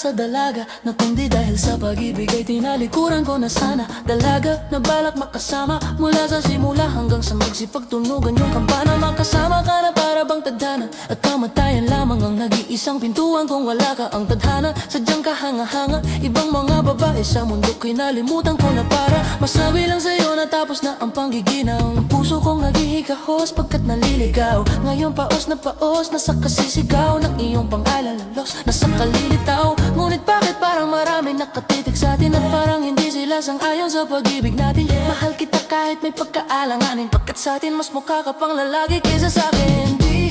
sa dalaga Na kundi dahil sa pag-ibig ay tinalikuran ko na sana. Dalaga na balak makasama Mula sa simula hanggang sa magsipagtunugan Yung kampana. Makasama ka na para bang tadhana At kamatayan lamang ang nag-iisang pintuan Kung wala ka ang tadhana. Sadyang kahanga-hanga Ibang mga babae sa mundo kinalimutan ko na para Masabi lang sa'yo na tapos na ang panggiginaw. Ang puso kong naghihikahos pagkat naliligaw. Ngayon paos na paos Nasa kasisigaw ng iyong pangalan Los, nasa kalilitaw Ngunit bakit parang marami nakatitig sa atin At parang hindi sila sang-ayon sa pag-ibig natin? Mahal kita kahit may pagkaalanganin. Pagkat sa atin mas mukha ka pang lalaki kaysa sa akin. Di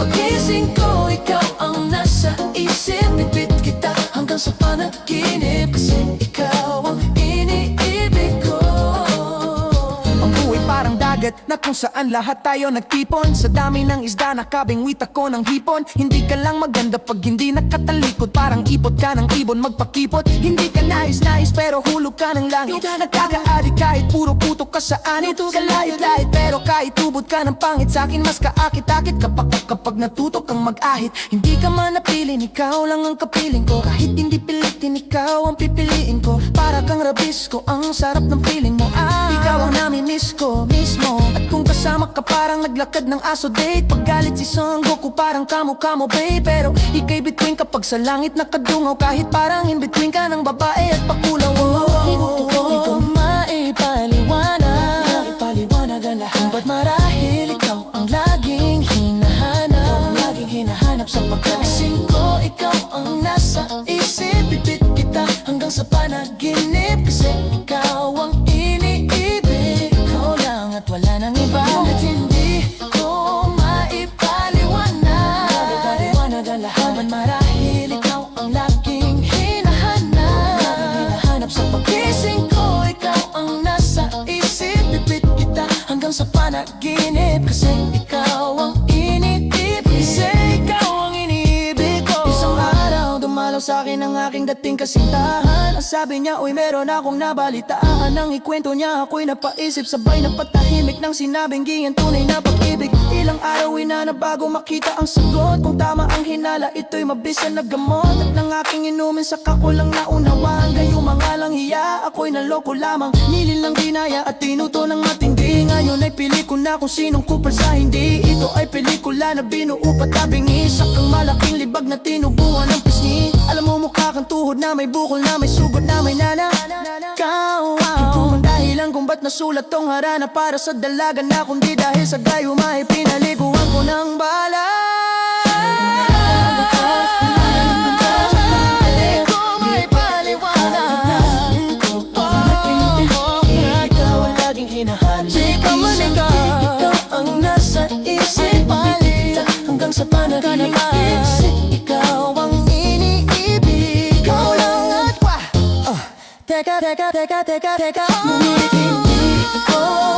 pagising ko Ikaw ang nasa isip. Bitbit kita hanggang sa panaginip dagat na kung saan lahat tayo nagtipon. Sa dami ng isda nakabingwit ako ng hipon. Hindi ka lang maganda pag hindi nakatalikod. Parang ipot ka ng ibon magpakipot. Hindi ka nais-nais pero hulog ka ng langit. Nagkakaadi kahit puro putok ka sa anit. Kalayot-layot pero kahit tubod ka ng pangit. Sa'kin mas kaakit-akit kapag, kapag natutok kang mag-ahit. Hindi ka man napilin, ikaw lang ang kapiling ko. Kahit hindi pilitin, ikaw ang pipiliin ko. Para kang rabis ko, ang sarap ng feeling mo. Ah, Ikaw ang namimiss ko mismo At kung kasama ka parang naglakad ng aso date Pag galit si Son Goku parang kamo-kamo babe. Pero ikay between kapag sa langit nakadungaw Kahit parang in between ka ng babae at pakulaw. Hindi ko maipaliwanag. Maipaliwanag ang lahat. Kung ba't marahil ikaw ang laging hinahanap? Ikaw ang laging hinahanap sa pagkagising ko. Ikaw ang nasa isip. Bibit kita hanggang sa panaginip. Kasi panaginip Kasi ikaw dumalaw sa akin ang aking dating kasintahan. Ang sabi niya, uy meron akong nabalitaan. Nang ikwento niya ako'y napaisip Sabay na patahimik nang sinabing Giyan tunay na pag-ibig. Ilang araw na na bago makita ang sagot. Kung tama ang hinala, ito'y mabisa na gamot. At ng aking inumin sa kakulang naunawaan. Kayo mga lang hiya, ako'y naloko lamang. Nilin lang dinaya at tinuto ng matindi. Ngayon ay pili ko na kung sinong kupal sa hindi. Ito ay pelikula na binuo patabingi Sa kang malaking libag na tinubuan ng kang tuhod na may bukol na may sugot na may nana Kau Ang dahilan kung ba't nasulat tong harana Para sa dalaga na kundi dahil sa gayuma ay pinaliguan ko ng bala. Ikaw ang ikaw Ikaw nasa isip Palita hanggang sa panaginip take a take a take a take a take a take a